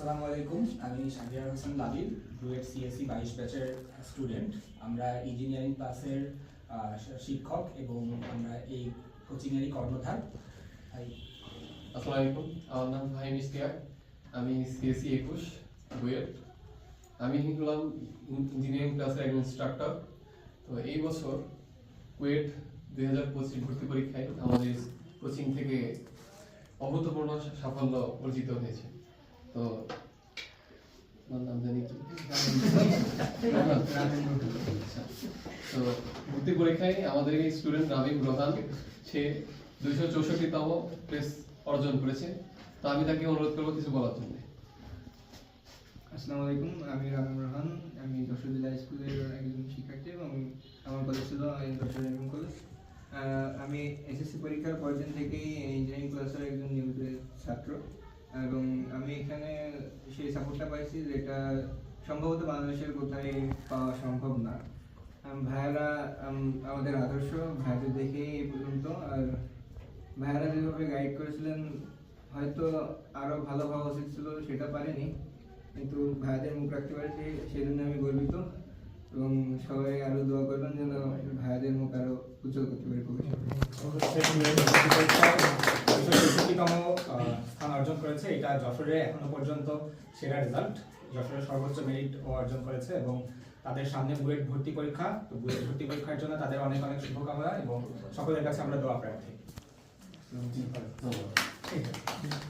আসসালামু আলাইকুম, আমি শাহরিয়ার হোসেন লাবিব ডুয়েট সিএসসি বাইশ ব্যাচের স্টুডেন্ট। আমরা ইঞ্জিনিয়ারিং ক্লাসের শিক্ষক এবং আমরা এই কোচিংয়েরই কর্ণধার। তাই আসসালামু আলাইকুম, আমার নাম ফাহিম ইশতিয়াক আমি সিএসসি একুশ বুয়েট আমি হলাম ইঞ্জিনিয়ারিং ক্লাসের একজন ইনস্ট্রাক্টর তো এই বছর কুয়েট দুই হাজার পঁচিশ ভর্তি পরীক্ষায় আমাদের কোচিং থেকে অভূতপূর্ণ সাফল্য অর্জিত হয়েছে। তো। তো ভর্তি পরীক্ষায় আমাদের এই স্টুডেন্ট রামিম রোহান, সে দুইশো চৌষট্টিতম প্লেস অর্জন করেছে। তো আমি তাকে অনুরোধ করব কিছু বলার জন্য। আসসালামু আলাইকুম, আমি রামেন রহান। আমি যশোর জেলা স্কুলের একজন শিক্ষার্থী এবং আমার কলেজ ছিল যশোর এমএম কলেজ আমি এসএসসি পরীক্ষার পরের দিন থেকেই ইঞ্জিনিয়ারিং ক্লাসের একজন নিয়মিত ছাত্র। এবং আমি এখানে সেই সাপোর্টটা পাইছি যেটা সম্ভবত বাংলাদেশের কোথায় পাওয়া সম্ভব না। ভাইয়ারা আমাদের আদর্শ ভাইদের দেখেই এই পর্যন্ত। আর ভাইয়ারা যেভাবে গাইড করেছিলেন, হয়তো আরও ভালো হওয়া উচিত ছিল, সেটা পারিনি। কিন্তু ভাইয়াদের মুখ রাখতে পারছি সেই জন্য আমি গর্বিত। এবং সবাই আরও দোয়া করবেন যেন ভাইয়াদের মুখ আরও উজ্জ্বল করতে পারি স্থান অর্জন করেছে, এটা যশোরে এখনও পর্যন্ত সেরা রেজাল্ট যশোরের সর্বোচ্চ মেরিট ও অর্জন করেছে এবং তাদের সামনে বুয়েট ভর্তি পরীক্ষা। তো বুয়েট ভর্তি পরীক্ষার জন্য তাদের অনেক অনেক শুভকামনা এবং সকলের কাছে আমরা দোয়া প্রার্থী।